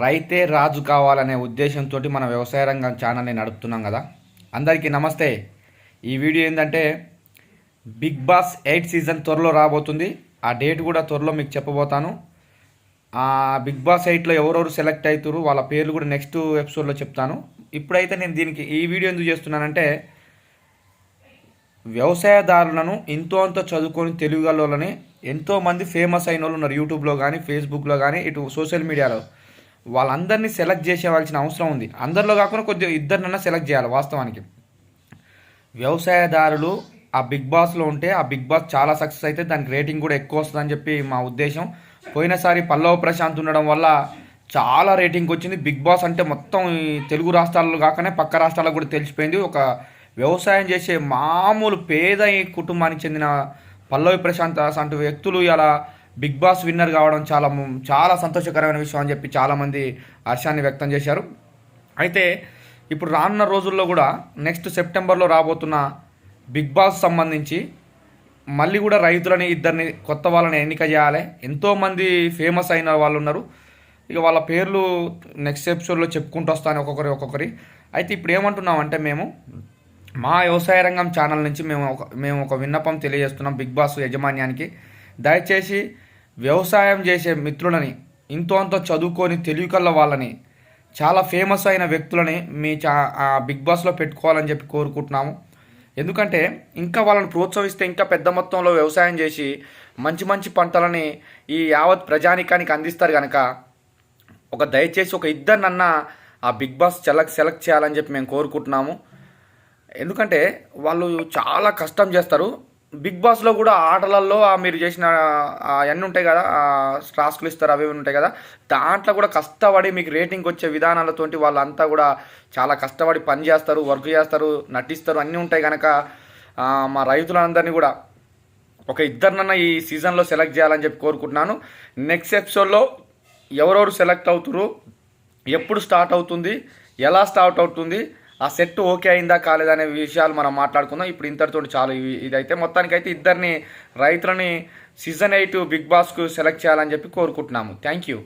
రైతే రాజు కావాలనే ఉద్దేశంతో మన వ్యవసాయ రంగం ఛానల్ని నడుపుతున్నాం కదా. అందరికీ నమస్తే. ఈ వీడియో ఏంటంటే బిగ్ బాస్ ఎయిట్ సీజన్ త్వరలో రాబోతుంది. ఆ డేట్ కూడా త్వరలో మీకు చెప్పబోతాను. ఆ బిగ్ బాస్ ఎయిట్లో ఎవరెవరు సెలెక్ట్ అవుతారు వాళ్ళ పేర్లు కూడా నెక్స్ట్ ఎపిసోడ్లో చెప్తాను. ఇప్పుడైతే నేను దీనికి ఈ వీడియో ఎందుకు చేస్తున్నానంటే వ్యవసాయదారులను ఎంతో అంత చదువుకొని తెలుగులోని ఎంతోమంది ఫేమస్ అయిన వాళ్ళు ఉన్నారు యూట్యూబ్లో కానీ ఫేస్బుక్లో కానీ ఇటు సోషల్ మీడియాలో. వాళ్ళందరినీ సెలెక్ట్ చేసేవాల్సిన అవసరం ఉంది. అందరిలో కాకుండా కొద్దిగా ఇద్దరినన్నా సెలెక్ట్ చేయాలి వాస్తవానికి. వ్యవసాయదారులు ఆ బిగ్ బాస్లో ఉంటే ఆ బిగ్ బాస్ చాలా సక్సెస్ అయితే దానికి రేటింగ్ కూడా ఎక్కువ వస్తుందని చెప్పి మా ఉద్దేశం. పోయినసారి పల్లవ ప్రశాంత్ ఉండడం వల్ల చాలా రేటింగ్ వచ్చింది. బిగ్ బాస్ అంటే మొత్తం ఈ తెలుగు రాష్ట్రాల్లో కాకనే పక్క రాష్ట్రాలకు కూడా తెలిసిపోయింది. ఒక వ్యవసాయం చేసే మామూలు పేద ఈ కుటుంబానికి చెందిన పల్లవి ప్రశాంత్ అలాంటి వ్యక్తులు ఇలా బిగ్ బాస్ విన్నర్ కావడం చాలా చాలా సంతోషకరమైన విషయం అని చెప్పి చాలామంది హర్షాన్ని వ్యక్తం చేశారు. అయితే ఇప్పుడు రానున్న రోజుల్లో కూడా నెక్స్ట్ సెప్టెంబర్లో రాబోతున్న బిగ్ బాస్ సంబంధించి మళ్ళీ కూడా రైతులని ఇద్దరిని కొత్త వాళ్ళని ఎన్నిక చేయాలి. ఎంతోమంది ఫేమస్ అయిన వాళ్ళు ఉన్నారు. ఇక వాళ్ళ పేర్లు నెక్స్ట్ ఎపిసోడ్లో చెప్పుకుంటూ వస్తాను ఒక్కొక్కరి ఒక్కొక్కరి. అయితే ఇప్పుడు ఏమంటున్నామంటే మేము మా వ్యవసాయ రంగం ఛానల్ నుంచి మేము ఒక మేము ఒక విన్నపం తెలియజేస్తున్నాం బిగ్ బాస్ యాజమాన్యానికి. దయచేసి వ్యవసాయం చేసే మిత్రులని ఇంతో అంతో చదువుకొని తెలివికల్ల వాళ్ళని చాలా ఫేమస్ అయిన వ్యక్తులని మీ చా ఆ బిగ్ బాస్లో పెట్టుకోవాలని చెప్పి కోరుకుంటున్నాము. ఎందుకంటే ఇంకా వాళ్ళని ప్రోత్సహిస్తే ఇంకా పెద్ద మొత్తంలో వ్యవసాయం చేసి మంచి మంచి పంటలని ఈ యావత్ ప్రజానికానికి అందిస్తారు కనుక ఒక దయచేసి ఒక ఇద్దరినన్నా ఆ బిగ్ బాస్ సెలెక్ట్ సెలెక్ట్ చేయాలని చెప్పి మేము కోరుకుంటున్నాము. ఎందుకంటే వాళ్ళు చాలా కష్టం చేస్తారు. బిగ్ బాస్లో కూడా ఆటలలో మీరు చేసిన అవన్నీ ఉంటాయి కదా టాస్క్లు ఇస్తారు అవి ఉంటాయి కదా దాంట్లో కూడా కష్టపడి మీకు రేటింగ్ వచ్చే విధానాలతోటి వాళ్ళంతా కూడా చాలా కష్టపడి పని చేస్తారు వర్క్ చేస్తారు నటిస్తారు అన్నీ ఉంటాయి కనుక మా రైతులందరినీ కూడా ఒక ఇద్దరినన్నా ఈ సీజన్లో సెలెక్ట్ చేయాలని చెప్పి కోరుకుంటున్నాను. నెక్స్ట్ ఎపిసోడ్లో ఎవరెవరు సెలెక్ట్ అవుతారు ఎప్పుడు స్టార్ట్ అవుతుంది ఎలా స్టార్ట్ అవుతుంది ఆ సెట్ ఓకే అయిందా కాలేదా అనే విషయాలు మనం మాట్లాడుకుందాం. ఇప్పుడు ఇంతటితో చాలు. ఇదైతే మొత్తానికైతే ఇద్దరిని రైతులని సీజన్ ఎయిట్ బిగ్ బాస్కు సెలెక్ట్ చేయాలని చెప్పి కోరుకుంటున్నాము. Thank you